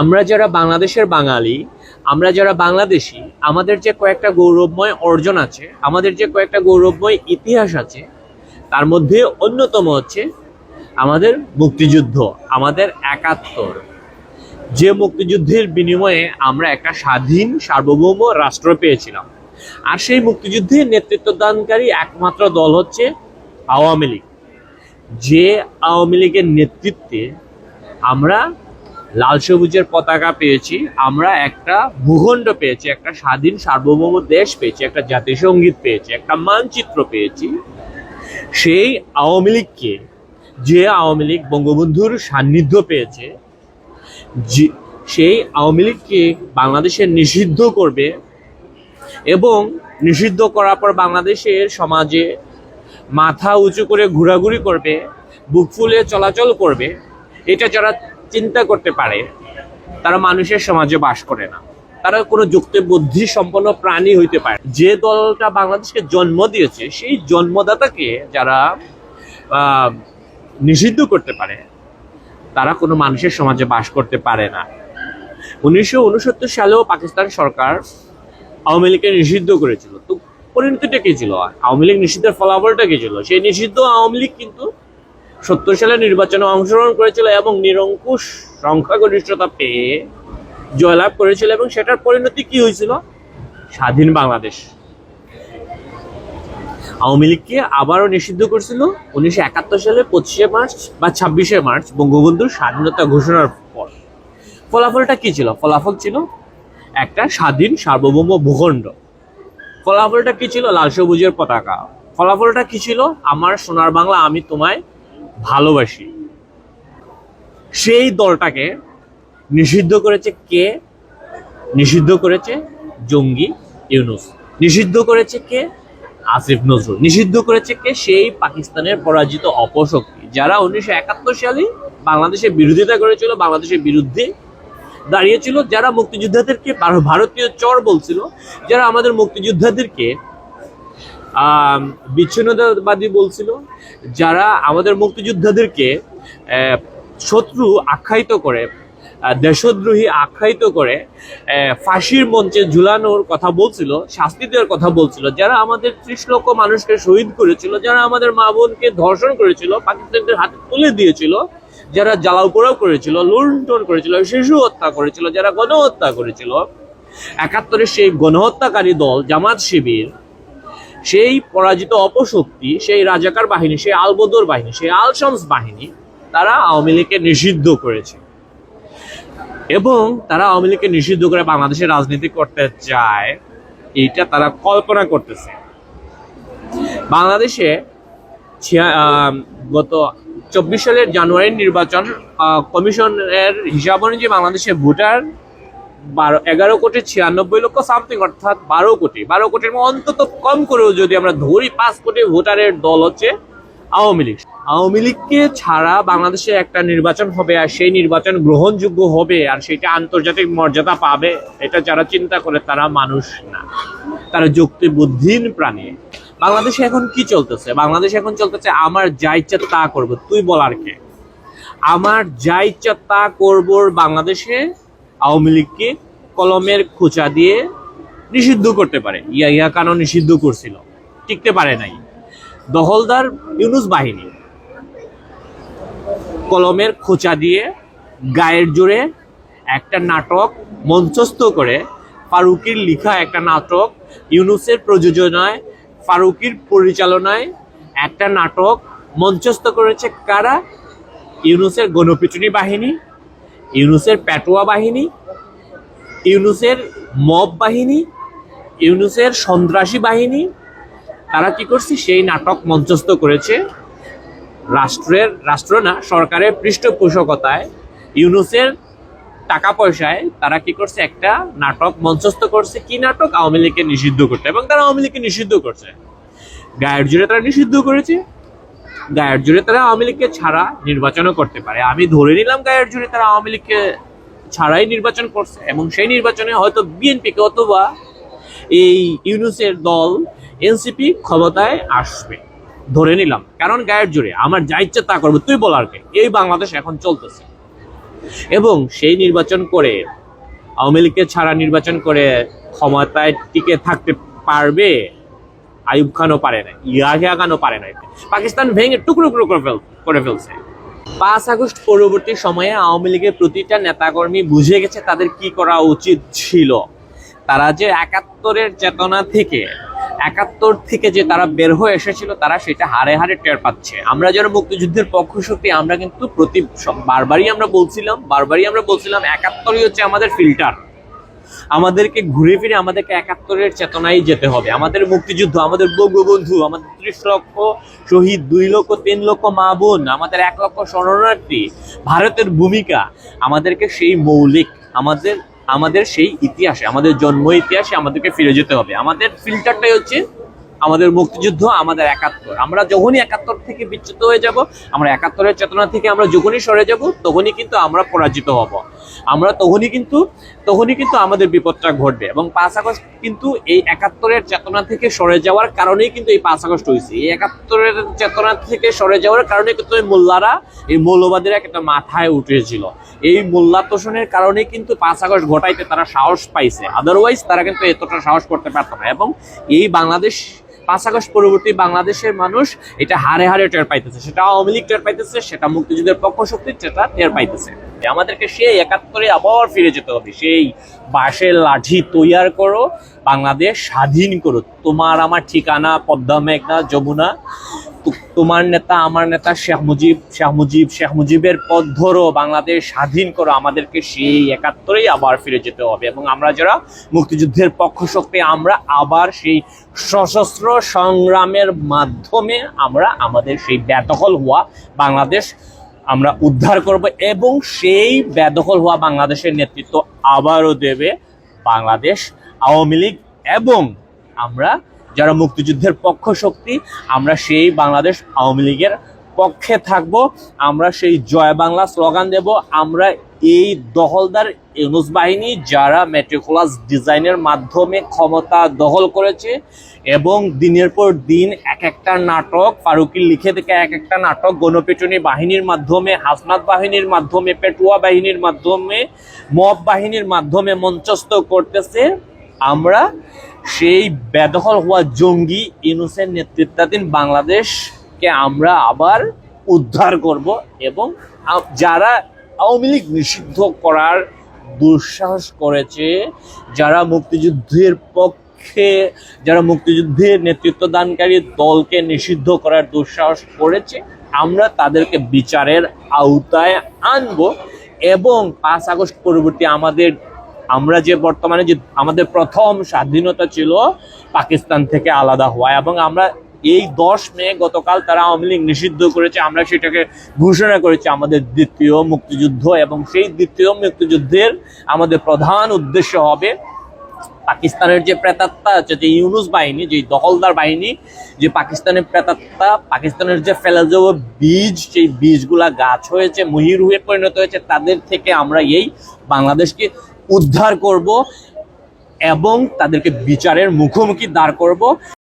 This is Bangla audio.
আমরা যারা বাংলাদেশের বাঙালি, আমরা যারা বাংলাদেশি, আমাদের যে কয়েকটা গৌরবময় অর্জন আছে, আমাদের যে কয়েকটা গৌরবময় ইতিহাস আছে, তার মধ্যে অন্যতম হচ্ছে আমাদের মুক্তিযুদ্ধ, আমাদের একাত্তর। যে মুক্তিযুদ্ধের বিনিময়ে আমরা একটা স্বাধীন, সার্বভৌম রাষ্ট্র পেয়েছিলাম। আর সেই মুক্তিযুদ্ধের নেতৃত্ব দানকারী একমাত্র দল হচ্ছে আওয়ামী লীগ। যে আওয়ামী লীগের নেতৃত্বে আমরা লাল সবুজের পতাকা পেয়েছি। আমরা একটা ভূখণ্ড পেয়েছি, একটা স্বাধীন সার্বভৌম দেশ পেয়েছি, একটা জাতীয় সংগীত পেয়েছি, একটা মানচিত্র পেয়েছি। সেই আওয়ামী লীগকে, যে আওয়ামী লীগ বঙ্গবন্ধুর সান্নিধ্য পেয়েছে, যে সেই আওয়ামী লীগকে বাংলাদেশে নিষিদ্ধ করবে এবং নিষিদ্ধ করার পর বাংলাদেশের সমাজে মাথা উঁচু করে ঘোরাঘুরি করবে, বুক ফুলে চলাচল করবে, এটা যারা চিন্তা করতে পারে, তারা মানুষের সমাজে বাস করে না। তারা কোনো যুক্তি বুদ্ধি সম্পন্ন প্রাণী হইতে পারে যে দলটা বাংলাদেশকে জন্ম দিয়েছে, সেই জন্মদাতাকে যারা নিষিদ্ধ করতে পারে, তারা কোনো মানুষের সমাজে বাস করতে পারে না। উনিশশো উনসত্তর সালেও পাকিস্তান সরকার আওয়ামী লীগকে নিষিদ্ধ করেছিল। তো পরিণতিটা কি ছিল? আওয়ামী লীগ নিষিদ্ধের ফলাফলটা কি ছিল? সেই নিষিদ্ধ আওয়ামী লীগ কিন্তু সত্তর সালে নির্বাচনে অংশগ্রহণ করেছিল এবং নিরঙ্কুশ সংখ্যাগরিষ্ঠতা পেয়ে জয়লাভ করেছিল এবং সেটার পরিণতি কি হয়েছিল? স্বাধীন বাংলাদেশ। আওয়ামী লীগকে আবারও নিষিদ্ধ করছিল উনিশশো একাত্তর সালে পঁচিশে মার্চ বা ছাব্বিশে মার্চ বঙ্গবন্ধুর স্বাধীনতা ঘোষণার পর। ফলাফলটা কি ছিল? ফলাফল ছিল একটা স্বাধীন সার্বভৌম ভূখণ্ড। ফলাফলটা কি ছিল? লাল সবুজের পতাকা। ফলাফলটা কি ছিল? আমার সোনার বাংলা আমি তোমায় ভালোবাসি। সেই দলটাকে নিষিদ্ধ করেছে কে? নিষিদ্ধ করেছে জঙ্গি ইউনুস। নিষিদ্ধ করেছে কে? আসিফ নজরুল। নিষিদ্ধ করেছে কে? সেই পাকিস্তানের পরাজিত অপশক্তি। যারা উনিশশো একাত্তর সালে বাংলাদেশের বিরোধিতা করেছিল, বাংলাদেশের বিরুদ্ধে দাঁড়িয়েছিল, যারা মুক্তিযোদ্ধাদেরকে ভারতীয় চর বলছিল, যারা আমাদের মুক্তিযোদ্ধাদেরকে বিচ্ছিন্নতাবাদী বলছিল, যারা আমাদের মুক্তিযোদ্ধাদেরকে শত্রু আখ্যায়িত করে দেশদ্রোহী আখ্যায়িত করে ফাঁসির মঞ্চে ঝুলানোর কথা বলছিল, শাস্তি দেওয়ার কথা বলছিল, যারা আমাদের ত্রিশ লক্ষ মানুষকে শহীদ করেছিল, যারা আমাদের মা বোনকে ধর্ষণ করেছিল, পাকিস্তানদের হাতে তুলে দিয়েছিল, যারা জ্বালাও করেছিল, লুণ্ঠন করেছিল, শিশু হত্যা করেছিল, যারা গণহত্যা করেছিল, একাত্তরের সেই গণহত্যাকারী দল, জামাত শিবির সেই পরাজিত অপশক্তি, সেই রাজাকার বাহিনী, সেই আলবদর বাহিনী, সেই আলশামস বাহিনী তারা আওয়ামী লীগকে নিষিদ্ধ করেছে। এবং তারা আওয়ামী লীগকে নিষিদ্ধ করে বাংলাদেশে রাজনীতি করতে চায়, এইটা তারা কল্পনা করতেছে। বাংলাদেশে গত চব্বিশ সালের জানুয়ারির নির্বাচন কমিশনের হিসাব অনুযায়ী বাংলাদেশে ভোটার বারো এগারো কোটি ছিয়ানব্বই লক্ষ সামথিং অর্থাৎ বারো কোটি। বারো কোটির অন্তত কম করেও যদি আমরা ধরি, পাঁচ কোটি ভোটারের দল হচ্ছে আওয়ামী লীগ। আওয়ামী লীগকে ছাড়া বাংলাদেশে একটা নির্বাচন হবে আর সেই নির্বাচন গ্রহণযোগ্য হবে আর সেটা আন্তর্জাতিক মর্যাদা পাবে, এটা যারা চিন্তা করে তারা মানুষ না। তারা যুক্তি বুদ্ধিহীন প্রাণী। বাংলাদেশে এখন কি চলতেছে? বাংলাদেশে এখন চলতেছে, আমার যা ইচ্ছা তা করব। তুই বলার কে? আমার যা ইচ্ছা তা করব বাংলাদেশে আওয়ামী লীগকে কলমের খোঁচা দিয়ে নিষিদ্ধ করতে পারে। ইয়া ইয়া কানো নিষিদ্ধ করছিল। টিকতে পারে নাই। দহলদার ইউনুস বাহিনী কলমের খোঁচা দিয়ে গায়ের জোরে একটা নাটক মঞ্চস্থ করে ফারুকির লিখা একটা নাটক ইউনুসের প্রযোজনায়, ফারুকির পরিচালনায় একটা নাটক মঞ্চস্থ করেছে কারা? ইউনুসের গণপিটুনি বাহিনী ইউনুসের পেটোয়া বাহিনী, ইউনুসের মব বাহিনী, ইউনুসের সন্ত্রাসী বাহিনী, তারা কি করছে? সেই নাটক মঞ্চস্থ করেছে। রাষ্ট্রের, রাষ্ট্র না, সরকারের পৃষ্ঠপোষকতায় ইউনুসের টাকা পয়সায় তারা কি করছে? একটা নাটক মঞ্চস্থ করছে। কি নাটক? আওয়ামী লীগকে নিষিদ্ধ করতে। এবং তারা আওয়ামী লীগকে নিষিদ্ধ করছে। গায়ের জুড়ে তারা নিষিদ্ধ করেছে। গায়ের জুড়ে তারা আওয়ামী লীগকে ছাড়া নির্বাচনও করতে পারে। আমি ধরে নিলাম গায়ের জুড়ে তারা আওয়ামী লীগকে ছাড়াই নির্বাচন করছে। এবং সেই নির্বাচনে হয়তো বিএনপিকে অথবা এই ইউনুসের দল, এনসিপি ক্ষমতায় আসবে। ধরে নিলাম। কারণ গায়ের জোরে আমার যা ইচ্ছা তা করব। তুই বলার কে। এই বাংলাদেশ এখন চলতেছে। এবং সেই নির্বাচন করে আওয়ামী লীগকে ছাড়া নির্বাচন করে ক্ষমতায় টিকে থাকতে পারবে? আইব খানও পারে না ইয়াহিয়া খানও পারে না পাকিস্তান ভেঙে টুকরো টুকরো করে ফেল করে ফেলছে। পাঁচ আগস্ট পরবর্তী সময়ে আওয়ামী লীগের প্রতিটা নেতাকর্মী বুঝে গেছে তাদের কি করা উচিত ছিল। তারা যে একাত্তরের চেতনা থেকে, একাত্তর থেকে যে তারা বের হয়ে এসেছিল, তারা সেটা হারে হারে টের পাচ্ছে। আমরা যারা মুক্তিযুদ্ধের পক্ষ শক্তি আমরা কিন্তু প্রতি বারবারই আমরা বলছিলাম, বারবারই আমরা বলছিলাম, একাত্তরই হচ্ছে আমাদের ফিল্টার। আমাদেরকে ঘুরে ফিরে আমাদেরকে একাত্তরের চেতনায় যেতে হবে। আমাদের মুক্তিযুদ্ধ, আমাদের বঙ্গবন্ধু, আমাদের ত্রিশ লক্ষ শহীদ, দুই লক্ষ, তিন লক্ষ মা বোন, আমাদের এক লক্ষ শরণার্থী, ভারতের ভূমিকা, আমাদেরকে সেই মৌলিক, আমাদের আমাদের সেই ইতিহাসে, আমাদের জন্ম ইতিহাসে আমাদেরকে ফিরে যেতে হবে। আমাদের ফিল্টারটাই হচ্ছে আমাদের মুক্তিযুদ্ধ, আমাদের একাত্তর। আমরা যখনই একাত্তর থেকে বিচ্যুত হয়ে যাব, আমরা একাত্তরের চেতনা থেকে আমরা যখনই সরে যাব, তখনই কিন্তু আমরা পরাজিত হব। আমরা তখনই কিন্তু তখনই কিন্তু আমাদের বিপদটা ঘটবে। এবং পাঁচ আগস্ট কিন্তু এই একাত্তরের চেতনা থেকে সরে যাওয়ার কারণেই কিন্তু এই পাঁচ আগস্ট হয়েছে। এই একাত্তরের চেতনা থেকে সরে যাওয়ার কারণে কিন্তু এই মোল্লারা এই মৌলবাদীরা একটা মাথায় উঠেছিল। এই মোল্লা তোষণের কারণে কিন্তু পাঁচ আগস্ট ঘটাইতে তারা সাহস পাইছে। আদারওয়াইজ তারা কিন্তু এতটা সাহস করতে পারতো না। এবং এই বাংলাদেশ, পাঁচ আগস্ট পরবর্তী বাংলাদেশের মানুষ এটা হারে হারে টের পাইতেছে। সেটা আওয়ামী লীগ টের পাইতেছে, সেটা মুক্তিযুদ্ধের পক্ষ শক্তি সেটা টের পাইতেছে। আমাদেরকে সেই একাত্তরে আবার ফিরে যেতে হবে। সেই বাঁশের লাঠি তৈয়ার করো, বাংলাদেশ স্বাধীন করো। তোমার আমার ঠিকানা, পদ্মা মেঘনা, যমুনা। তোমার নেতা, আমার নেতা শেখ মুজিব শেখ মুজিব, শেখ মুজিবের পথ ধরো। বাংলাদেশ স্বাধীন করো। আমাদেরকে সেই একাত্তরেই আবার ফিরে যেতে হবে। এবং আমরা যারা মুক্তিযুদ্ধের পক্ষ শক্তি, আমরা আবার সেই সশস্ত্র সংগ্রামের মাধ্যমে আমরা আমাদের সেই বেদখল হওয়া বাংলাদেশ আমরা উদ্ধার করব এবং সেই বেদখল হওয়া বাংলাদেশের নেতৃত্ব আবারও দেবে বাংলাদেশ, আওয়ামী লীগ এবং আমরা যারা মুক্তিযুদ্ধের পক্ষ শক্তি, আমরা সেই বাংলাদেশ আওয়ামী লীগের পক্ষে থাকব, আমরা সেই জয় বাংলা স্লোগান দেব, আমরা এই দহলদার ইউনুস বাহিনী যারা মেট্রিকুলাস ডিজাইনের মাধ্যমে ক্ষমতা দখল করেছে এবং দিনের পর দিন এক একটা নাটক ফারুকি লিখে থেকে এক একটা নাটক, গণপিটুনি বাহিনীর মাধ্যমে, হাসনাত বাহিনীর মাধ্যমে, পেটুয়া বাহিনীর মাধ্যমে, মব বাহিনীর মাধ্যমে মঞ্চস্থ করতেছে। আমরা সেই বেদখল হওয়া জঙ্গি ইনুসের নেতৃত্বাধীন বাংলাদেশকে আমরা আবার উদ্ধার করব এবং যারা আওয়ামী লীগ নিষিদ্ধ করার দুঃসাহস করেছে যারা মুক্তিযুদ্ধের পক্ষে, যারা মুক্তিযুদ্ধের নেতৃত্ব দানকারী দলকে নিষিদ্ধ করার দুঃসাহস করেছে, আমরা তাদেরকে বিচারের আওতায় আনব এবং পাঁচ আগস্ট পরবর্তী আমাদের, আমরা যে বর্তমানে যে আমাদের প্রথম স্বাধীনতা ছিল পাকিস্তান থেকে আলাদা হওয়া এবং আমরা এই দশ মে গতকাল তারা আওয়ামী লীগ নিষিদ্ধ করেছে, আমরা সেটাকে ঘোষণা করেছি আমাদের দ্বিতীয় মুক্তিযুদ্ধ এবং সেই দ্বিতীয় মুক্তিযুদ্ধের আমাদের প্রধান উদ্দেশ্য হবে পাকিস্তানের যে প্রেতাত্মা আছে, যে ইউনুস বাহিনী, যে দখলদার বাহিনী, যে পাকিস্তানের প্রেতাত্মা, পাকিস্তানের যে ফেলে যাওয়া বীজ, সেই বীজগুলা গাছ হয়েছে, মহির হয়ে পরিণত হয়েছে, তাদের থেকে আমরা এই বাংলাদেশকে উদ্ধার করব এবং তাদেরকে বিচারের মুখোমুখি দাঁড় করব।